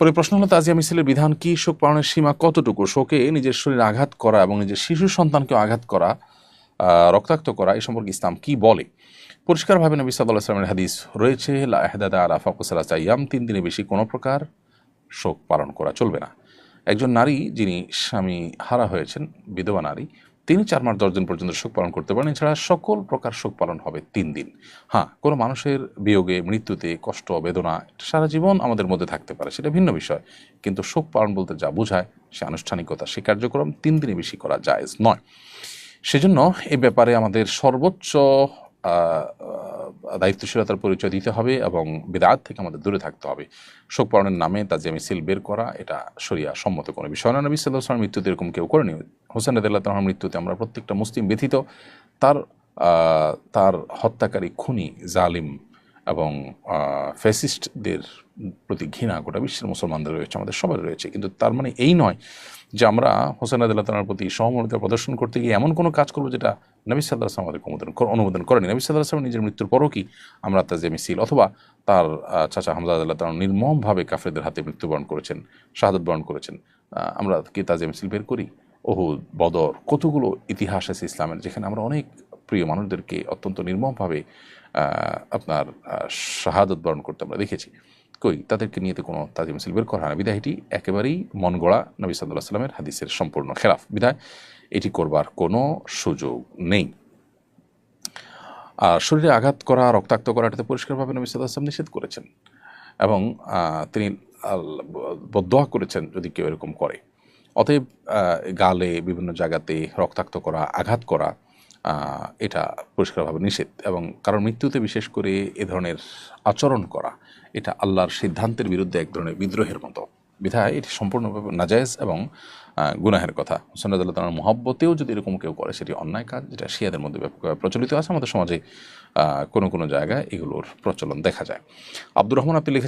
এরপরে প্রশ্ন হলো, তাজিয়া মিছিলের বিধান কি? শোক পালনের সীমা কতটুকু? শোকে নিজের শরীরে আঘাত করা এবং নিজের শিশু সন্তানকে আঘাত করা রক্তাক্ত করা, এ সম্পর্কে ইসলাম কি বলে? পরিষ্কারভাবে নবী সাল্লাহ সাল্লামের হাদিস রয়েছে লাহদাদা আলা ফাকুসালা চাইয়াম তিন দিনে বেশি কোনো প্রকার শোক পালন করা চলবে না। একজন নারী যিনি স্বামী হারা হয়েছেন, বিধবা নারী তিনি চার মাস দশ দিন পর্যন্ত শোক পালন করতে পারেন। এছাড়া সকল প্রকার শোক পালন হবে তিন দিন। হ্যাঁ কোনো মানুষের বিয়োগে, মৃত্যুতে কষ্ট, বেদনা সারা জীবন আমাদের মধ্যে থাকতে পারে, সেটা ভিন্ন বিষয়। কিন্তু শোক পালন বলতে যা বোঝায়, সে আনুষ্ঠানিকতা, সে কার্যক্রম তিন দিনে বেশি করা যায় নয়। সেজন্য এ ব্যাপারে আমাদের সর্বোচ্চ দায়িত্বশীলতার পরিচয় দিতে হবে এবং বিদাত থেকে আমাদের দূরে থাকতে হবে। শোক পালনের নামে তাজিয়া মিছিল বের করা, এটা সরিয়া সম্মত কোনো বিষয় না। নবী সাল্লাহ মৃত্যুতে এরকম কেউ করেনি। হোসেন রদুল্লাহ তালার মৃত্যুতে আমরা প্রত্যেকটা মুসলিম ব্যথিত। তার তার হত্যাকারী খুনি, জালিম এবং ফ্যাসিস্টদের প্রতি ঘৃণা গোটা বিশ্বের মুসলমানদের রয়েছে, আমাদের সবার রয়েছে। কিন্তু তার মানে এই নয় যে আমরা হোসেন আদাল্লাহ তালার প্রতি সহমর্মিতা প্রদর্শন করতে গিয়ে এমন কোনো কাজ করব যেটা নবী সাল্লাহ আসলাম আমাদেরকে অনুমোদন অনুমোদন করেনি। নবী সাল্লাহ আসলাম নিজের মৃত্যুর পরও কি আমরা তাজে মিছিল অথবা তার চাচা হামজা আদাল্লাহ তার নির্মমভাবে কাফেরদের হাতে মৃত্যুবরণ করেছেন, শাহাদত বরণ করেছেন। আমরা কি তাজে মিছিল বের করি? ওহুদ, বদর, কতগুলো ইতিহাস আছে ইসলামের, যেখানে আমরা অনেক প্রিয় মানুষদেরকে অত্যন্ত নির্মমভাবে আপনার শাহাদত বরণ করতে আমরা দেখেছি। কই, তাদেরকে নিয়ে তো কোনো তাজিম মিছিল বের করা হয় না। বিধায় এটি একেবারেই মন গড়া নবী সাল্লাহ সাল্লামের হাদিসের সম্পূর্ণ খেলাফ। বিধায় এটি করবার কোনো সুযোগ নেই। আর শরীরে আঘাত করা, রক্তাক্ত করা, এটাতে পরিষ্কারভাবে নবী সাল্লাহ আসলাম নিষেধ করেছেন। এবং তিনি বদোয়া করেছেন যদি কেউ এরকম করে। অতএব গালে বিভিন্ন জায়গাতে রক্তাক্ত করা, আঘাত করা এটা পরিষ্কারভাবে নিষেধ এবং কারণ মৃত্যুতে বিশেষ করে এ ধরনের আচরণ করা, এটা আল্লাহর সিদ্ধান্তের বিরুদ্ধে এক ধরনের বিদ্রোহের মতো। বিধায় এটি সম্পূর্ণভাবে নাজায়েজ এবং গুনাহের কথা। হোসেন রাজাল্লাহ তালার মহব্বতেও যদি এরকম কেউ করে, সেটি অন্যায় কাজ, যেটা শিয়াদের মধ্যে ব্যাপকভাবে প্রচলিত আছে। আমাদের সমাজে কোনো কোনো জায়গায় এগুলোর প্রচলন দেখা যায়। আব্দুর রহমান আপনি